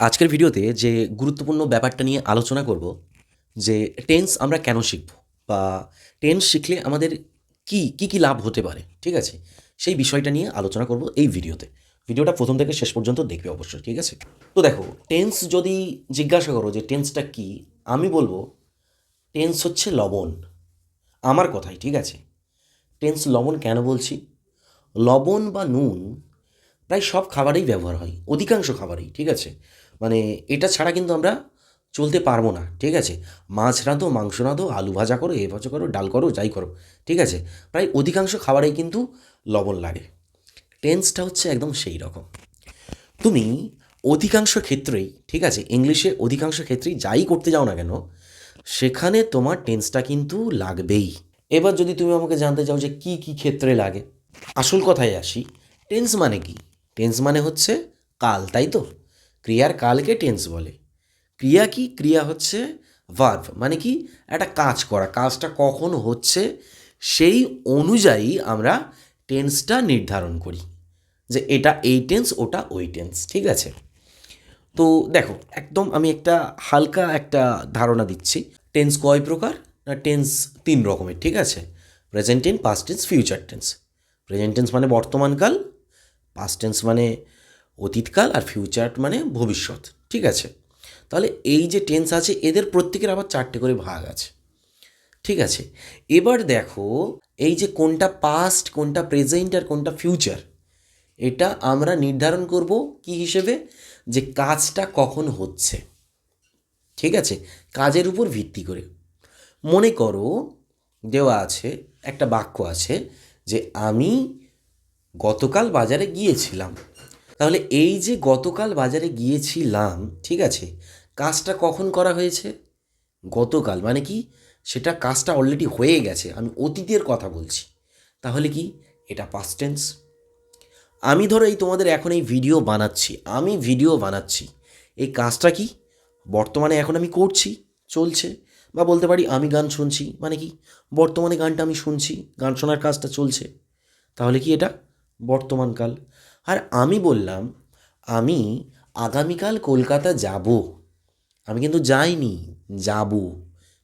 আজকের ভিডিওতে যে গুরুত্বপূর্ণ ব্যাপারটা নিয়ে আলোচনা করব, যে টেন্স আমরা কেন শিখব বা টেন্স শিখলে আমাদের কি কি কি লাভ হতে পারে, ঠিক আছে? সেই বিষয়টা নিয়ে আলোচনা করব এই ভিডিওতে। ভিডিওটা প্রথম থেকে শেষ পর্যন্ত দেখবে অবশ্যই, ঠিক আছে? তো দেখো টেন্স যদি জিজ্ঞাসা করো যে টেন্সটা কি, আমি বলব টেন্স হচ্ছে লবণ, আমার কথাই, ঠিক আছে? টেন্স লবণ কেন বলছি? লবণ বা নুন প্রায় সব খাবারেই ব্যবহার হয়, অধিকাংশ খাবারেই, ঠিক আছে? মানে এটা ছাড়া কিন্তু আমরা চলতে পারব না, ঠিক আছে? মাছ রাঁধো, মাংস রাঁধো, আলু ভাজা করো, এ ভাজা করো, ডাল করো, যাই করো, ঠিক আছে? প্রায় অধিকাংশ খাবারেই কিন্তু লবণ লাগে। টেন্সটা হচ্ছে একদম সেই রকম। তুমি অধিকাংশ ক্ষেত্রেই, ঠিক আছে? ইংলিশে অধিকাংশ ক্ষেত্রেই যাই করতে যাও না কেন, সেখানে তোমার টেন্সটা কিন্তু লাগবেই। এবার যদি তুমি আমাকে জানতে চাও যে কি কি ক্ষেত্রে লাগে, আসল কথায় আসি। টেন্স মানে কি? টেন্স মানে হচ্ছে কাল, তাই তো? ক্রিয়ার কালকে টেন্স বলে। ক্রিয়া কি? ক্রিয়া হচ্ছে ভার্ভ মানে কি? একটা কাজ করা। কাজটা কখন হচ্ছে? সেই অনুযায়ী আমরা টেন্সটা নির্ধারণ করি। যে এটা এই টেন্স ওটা ওই টেন্স ঠিক আছে? তো দেখো, একদম আমি একটা হালকা একটা ধারণা দিচ্ছি। টেন্স কয় প্রকার? না টেন্স তিন রকমের, ঠিক আছে? Present tense past tense future tense present tense মানে বর্তমানকাল পাস্ট টেন্স মানে অতীতকাল আর ফিউচার মানে ভবিষ্যৎ, ঠিক আছে? তাহলে এই যে টেন্স আছে, এদের প্রত্যেকের আবার চারটে করে ভাগ আছে, ঠিক আছে? এবার দেখো, এই যে কোনটা পাস্ট কোনটা প্রেজেন্ট আর কোনটা ফিউচার এটা আমরা নির্ধারণ করব কি হিসেবে? যে কাজটা কখন হচ্ছে, ঠিক আছে? কাজের উপর ভিত্তি করে। মনে করো, দেওয়া আছে, একটা বাক্য আছে যে আমি গতকাল বাজারে গিয়েছিলাম। তাহলে এই যে গতকাল বাজারে গিয়েছিলাম, ঠিক আছে, কাজটা কখন করা হয়েছে? গতকাল মানে কি? সেটা কাজটা অলরেডি হয়ে গেছে, আমি অতীতের কথা বলছি। তাহলে কি? এটা পাস্ট টেন্স আমি ধরো এই তোমাদের এখন এই ভিডিও বানাচ্ছি, আমি ভিডিও বানাচ্ছি। এই কাজটা কি? বর্তমানে এখন আমি করছি, চলছে, বা বলতে পারি আমি গান শুনছি মানে কি? বর্তমানে গানটা আমি শুনছি, গান শোনার কাজটা চলছে। তাহলে কি এটা? বর্তমানকাল আর আমি বললাম, আমি আগামীকাল কলকাতা যাব। আমি কিন্তু যাইনি, যাব।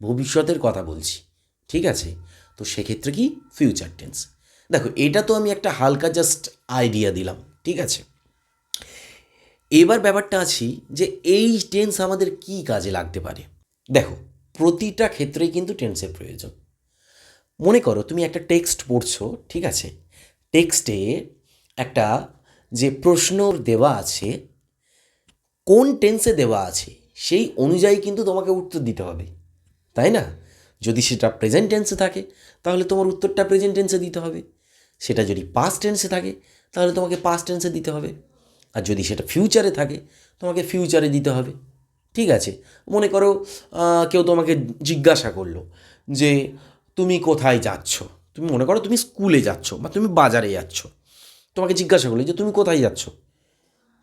ভবিষ্যতের কথা বলছি, ঠিক আছে? তো সেক্ষেত্রে কি? ফিউচার টেন্স দেখো, এটা তো আমি একটা হালকা জাস্ট আইডিয়া দিলাম, ঠিক আছে? এবার ব্যাপারটা আছি যে এই টেন্স আমাদের কি কাজে লাগতে পারে? দেখো, প্রতিটা ক্ষেত্রেই কিন্তু টেন্সের প্রয়োজন। মনে করো, তুমি একটা টেক্সট পড়ছো, ঠিক আছে? টেক্সটে একটা যে প্রশ্ন দেওয়া আছে, কোন টেন্সে দেওয়া আছে, সেই অনুযায়ী কিন্তু তোমাকে উত্তর দিতে হবে। তাই না? যদি সেটা প্রেজেন্ট টেন্সে থাকে, তাহলে তোমার উত্তরটা প্রেজেন্ট টেন্সে দিতে হবে। সেটা যদি পাস্ট টেন্সে থাকে, তাহলে তোমাকে পাস্ট টেন্সে দিতে হবে। আর যদি সেটা ফিউচারে থাকে, তোমাকে ফিউচারে দিতে হবে। ঠিক আছে? মনে করো কেউ তোমাকে জিজ্ঞাসা করল যে, তুমি কোথায় যাচ্ছ? তুমি মনে করো তুমি স্কুলে যাচ্ছ বা তুমি বাজারে যাচ্ছ। তোমাকে জিজ্ঞাসা করল যে তুমি কোথায় যাচ্ছ?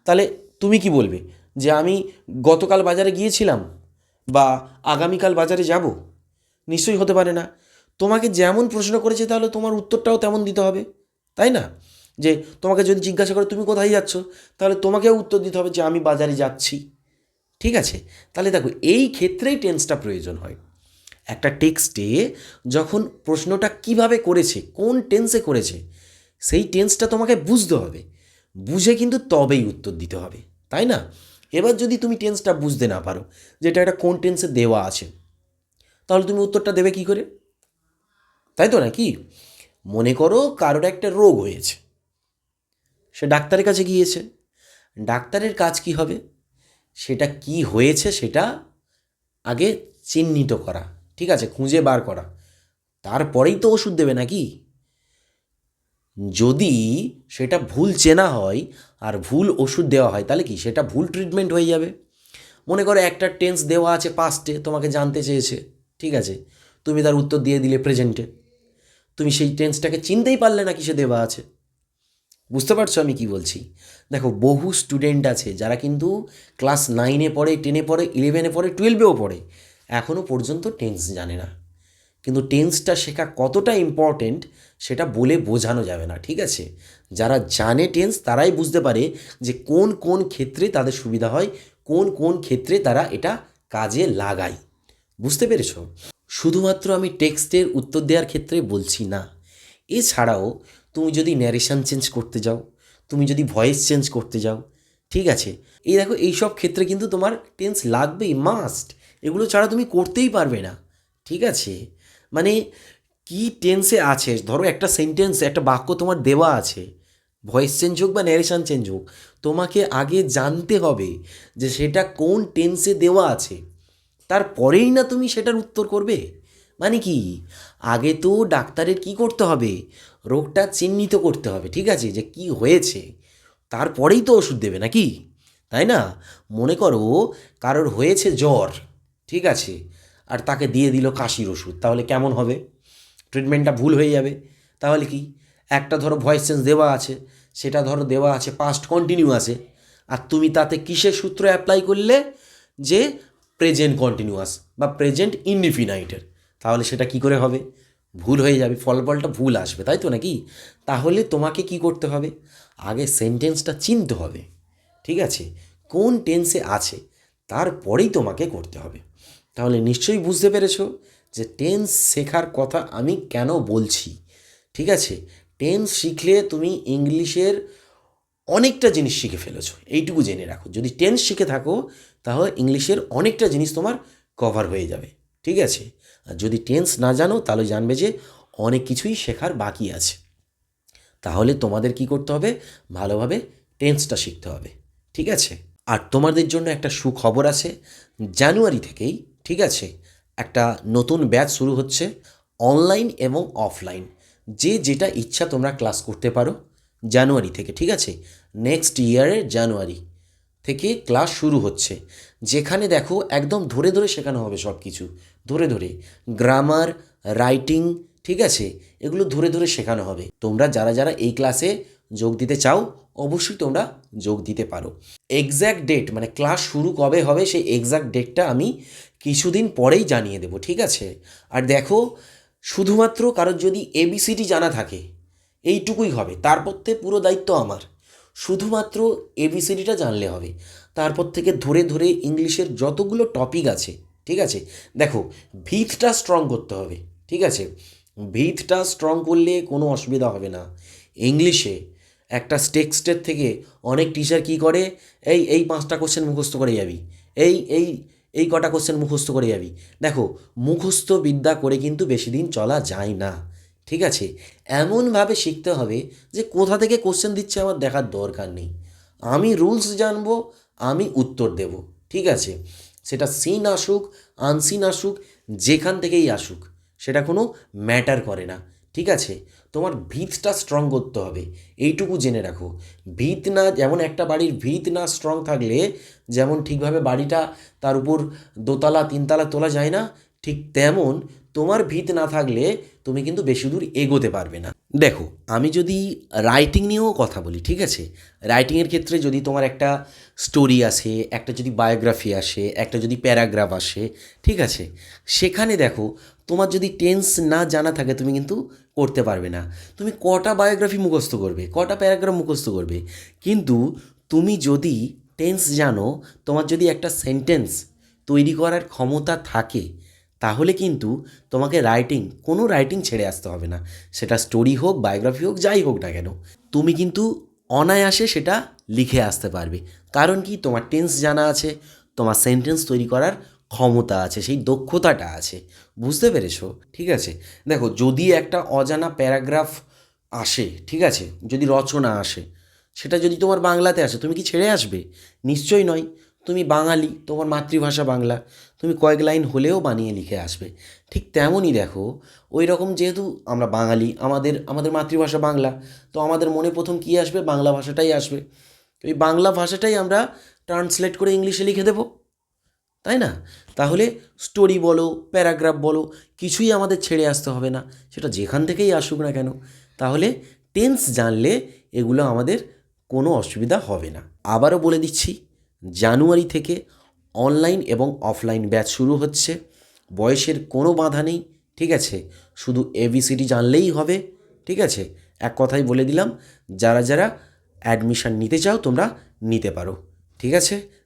তাহলে তুমি কি বলবে? যে আমি গতকাল বাজারে গিয়েছিলাম বা আগামীকাল বাজারে যাব? নিশ্চয়ই হতে পারে না। তোমাকে যেমন প্রশ্ন করেছে তাহলে তোমার উত্তরটাও তেমন দিতে হবে, তাই না? যে তোমাকে যদি জিজ্ঞাসা করে তুমি কোথায় যাচ্ছ, তাহলে তোমাকেও উত্তর দিতে হবে যে আমি বাজারে যাচ্ছি। ঠিক আছে? তাহলে দেখো, এই ক্ষেত্রেই টেন্সটা প্রয়োজন হয়। একটা টেক্সটে যখন প্রশ্নটা কীভাবে করেছে, কোন টেন্সে করেছে সেই টেন্সটা তোমাকে বুঝতে হবে। বুঝে কিন্তু তবেই উত্তর দিতে হবে, তাই না? এবার যদি তুমি টেন্সটা বুঝতে না পারো যেটা একটা কোন টেন্সে দেওয়া আছে, তাহলে তুমি উত্তরটা দেবে কি করে? তাই তো নাকি? মনে করো কারোর একটা রোগ হয়েছে, সে ডাক্তারের কাছে গিয়েছে। ডাক্তারের কাজ কি হবে? সেটা কি হয়েছে সেটা আগে চিহ্নিত করা, ঠিক আছে? খুঁজে বার করা। তারপরেই তো ওষুধ দেবে নাকি? যদি সেটা ভুল চেনা হয় আর ভুল ওষুধ দেওয়া হয়, তাহলে কি? সেটা ভুল ট্রিটমেন্ট হয়ে যাবে। মনে করো একটা টেন্স দেওয়া আছে পাস্টে তোমাকে জানতে চেয়েছে, ঠিক আছে? তুমি তার উত্তর দিয়ে দিলে প্রেজেন্টে তুমি সেই টেন্সটাকে চিনতেই পারলে না কিসে দেওয়া আছে। বুঝতে পারছ আমি কি বলছি? দেখো, বহু স্টুডেন্ট আছে যারা কিন্তু ক্লাস নাইনে পড়ে টেনে পড়ে ইলেভেনে পড়ে টুয়েলভেও পড়ে। এখনও পর্যন্ত টেন্স জানে না। কিন্তু টেন্সটা শেখা কতটা ইম্পর্টেন্ট সেটা বলে বোঝানো যাবে না, ঠিক আছে? যারা জানে টেন্স তারাই বুঝতে পারে যে কোন কোন ক্ষেত্রে তাদের সুবিধা হয়, কোন কোন ক্ষেত্রে তারা এটা কাজে লাগায়। বুঝতে পেরেছ? শুধুমাত্র আমি টেক্সটের উত্তর দেওয়ার ক্ষেত্রে বলছি না। এছাড়াও তুমি যদি ন্যারেশন চেঞ্জ করতে যাও, তুমি যদি ভয়েস চেঞ্জ করতে যাও, ঠিক আছে? এই দেখো, এইসব ক্ষেত্রে কিন্তু তোমার টেন্স লাগবেই মাস্ট এগুলো ছাড়া তুমি করতেই পারবে না, ঠিক আছে? মানে কি টেন্সে আছে? ধরো একটা সেন্টেন্স একটা বাক্য তোমার দেওয়া আছে। ভয়েস চেঞ্জ হোক বা ন্যারেশন চেঞ্জ হোক, তোমাকে আগে জানতে হবে যে সেটা কোন টেন্সে দেওয়া আছে। তারপরেই না তুমি সেটার উত্তর করবে? মানে কি? আগে তো ডাক্তারের কি করতে হবে? রোগটা চিহ্নিত করতে হবে, ঠিক আছে? যে কি হয়েছে? তারপরেই তো ওষুধ দেবে নাকি? তাই না? মনে করো কারোর হয়েছে জ্বর, ঠিক আছে? আর তাকে দিয়ে দিল কাশির ওষুধ, তাহলে কেমন হবে? ট্রিটমেন্টটা ভুল হয়ে যাবে। তাহলে কি? একটা ধরো ভয়েস চেঞ্জ দেওয়া আছে, সেটা ধরো দেওয়া আছে পাস্ট কন্টিনিউ আছে আর তুমি তাতে কিসের সূত্র অ্যাপ্লাই করলে? যে প্রেজেন্ট কন্টিনিউয়াস বা প্রেজেন্ট ইনডিফিনাইটের তাহলে সেটা কি করে হবে? ভুল হয়ে যাবে, ফলাফলটা ভুল আসবে, তাই তো নাকি? তাহলে তোমাকে কি করতে হবে? আগে সেন্টেন্সটা চিনতে হবে, ঠিক আছে? কোন টেন্সে আছে? তারপরেই তোমাকে করতে হবে। তাহলে নিশ্চয়ই বুঝতে পেরেছ? যে টেন্স শেখার কথা আমি কেন বলছি, ঠিক আছে? টেন্স শিখলে তুমি ইংলিশের অনেকটা জিনিস শিখে ফেলেছো, এইটুকু জেনে রাখো। যদি টেন্স শিখে থাকো, তাহলে ইংলিশের অনেকটা জিনিস তোমার কভার হয়ে যাবে, ঠিক আছে? আর যদি টেন্স না জানো, তাহলে জানবে যে অনেক কিছুই শেখার বাকি আছে। তাহলে তোমাদের কি করতে হবে? ভালোভাবে টেন্সটা শিখতে হবে, ঠিক আছে? আর তোমাদের জন্য একটা সুখবর আছে, জানুয়ারি থেকেই, ঠিক আছে? একটা নতুন ব্যাচ শুরু হচ্ছে অনলাইন এবং অফলাইন যে যেটা ইচ্ছা তোমরা ক্লাস করতে পারো জানুয়ারি থেকে, ঠিক আছে? নেক্সট ইয়ারের জানুয়ারি থেকে ক্লাস শুরু হচ্ছে। যেখানে দেখো একদম ধরে ধরে শেখানো হবে সব কিছু ধরে ধরে গ্রামার রাইটিং ঠিক আছে? এগুলো ধরে ধরে শেখানো হবে। তোমরা যারা যারা এই ক্লাসে যোগ দিতে চাও অবশ্যই তোমরা যোগ দিতে পারো। এক্স্যাক্ট ডেট মানে ক্লাস শুরু কবে হবে সেই এক্স্যাক্ট ডেটটা আমি কিছুদিন পরেই জানিয়ে দেবো, ঠিক আছে? আর দেখো, শুধুমাত্র কারোর যদি এবিসিডি জানা থাকে, এইটুকুই হবে, তারপর থেকে পুরো দায়িত্ব আমার। শুধুমাত্র এবিসিডিটা জানলে হবে। তারপর থেকে ধরে ধরে ইংলিশের যতগুলো টপিক আছে, ঠিক আছে? দেখো ভিতটা স্ট্রং করতে হবে, ঠিক আছে? ভিতটা স্ট্রং করলে কোনো অসুবিধা হবে না। ইংলিশে একটা টেক্সটের থেকে অনেক টিচার কি করে? এই এই পাঁচটা কোশ্চেন মুখস্থ করে যাবি। এই এই এই কটা কোশ্চেন মুখস্থ করে যাবি। দেখো, মুখস্থ বিদ্যা করে কিন্তু বেশি দিন চলা যায় না। ঠিক আছে? এমনভাবে শিখতে হবে যে কোথা থেকে কোশ্চেন দিচ্ছে আমার দেখার দরকার নেই। আমি রুলস জানব, আমি উত্তর দেব। ঠিক আছে? সেটা সিন আসুক আনসিন আসুক, যেখান থেকেই আসুক, সেটা কোনো ম্যাটার করে না। ঠিক আছে? তোমার ভিতটা স্ট্রং করতে হবে। এইটুকু জেনে রাখো। ভিত না, যেমন একটা বাড়ির ভিত না স্ট্রং থাকলে, যেমন ঠিকভাবে বাড়িটা তার উপর দোতলা, তিনতলা তোলা যায় না, ঠিক তেমন তোমার ভিত না থাকলে তুমি কিন্তু বেশি দূর এগোতে পারবে না। দেখো, আমি যদি রাইটিং নিয়েও কথা বলি, ঠিক আছে? রাইটিংয়ের ক্ষেত্রে যদি তোমার একটা স্টোরি আসে, একটা যদি বায়োগ্রাফি আসে, একটা যদি প্যারাগ্রাফ আসে, ঠিক আছে? সেখানে দেখো, তোমার যদি টেন্স না জানা থাকে, তুমি কিন্তু করতে পারবে না। তুমি কটা বায়োগ্রাফি মুখস্থ করবে, কটা প্যারাগ্রাফ মুখস্থ করবে। কিন্তু তুমি যদি টেন্স জানো, তোমার যদি একটা সেন্টেন্স তৈরি করার ক্ষমতা থাকে, তাহলে কিন্তু তোমাকে রাইটিং কোনো রাইটিং ছেড়ে আসতে হবে না। সেটা স্টোরি হোক বায়োগ্রাফি হোক, যাই হোক না কেন, তুমি কিন্তু অনায়াসে সেটা লিখে আসতে পারবে। কারণ কি? তোমার টেন্স জানা আছে, তোমার সেন্টেন্স তৈরি করার ক্ষমতা আছে, সেই দক্ষতাটা আছে। বুঝতে পেরেছ? ঠিক আছে? দেখো, যদি একটা অজানা প্যারাগ্রাফ আসে, ঠিক আছে? যদি রচনা আসে, সেটা যদি তোমার বাংলাতে আসে, তুমি কি ছেড়ে আসবে? নিশ্চয়ই নয়। তুমি বাঙালি, তোমার মাতৃভাষা বাংলা, তুমি কয়েক লাইন হলেও বানিয়ে লিখে আসবে। ঠিক তেমনই দেখো ওই রকম যেহেতু আমরা বাঙালি, আমাদের আমাদের মাতৃভাষা বাংলা, তো আমাদের মনে প্রথম কী আসবে? বাংলা ভাষাটাই আসবে। এই বাংলা ভাষাটাই আমরা ট্রান্সলেট করে ইংলিশে লিখে দেবো। তাই না? তাহলে স্টোরি বলো প্যারাগ্রাফ বলো, কিছুই আমাদের ছেড়ে আসতে হবে না। সেটা যেখান থেকেই আসুক না কেন, তাহলে টেন্স জানলে এগুলো আমাদের কোনো অসুবিধা হবে না। আবারও বলে দিচ্ছি, জানুয়ারি থেকে অনলাইন এবং অফলাইন ব্যাচ শুরু হচ্ছে। বয়সের কোনো বাধা নেই, ঠিক আছে? শুধু এবিসিডি জানলেই হবে, ঠিক আছে? এক কথাই বলে দিলাম, যারা যারা অ্যাডমিশান নিতে চাও তোমরা নিতে পারো, ঠিক আছে?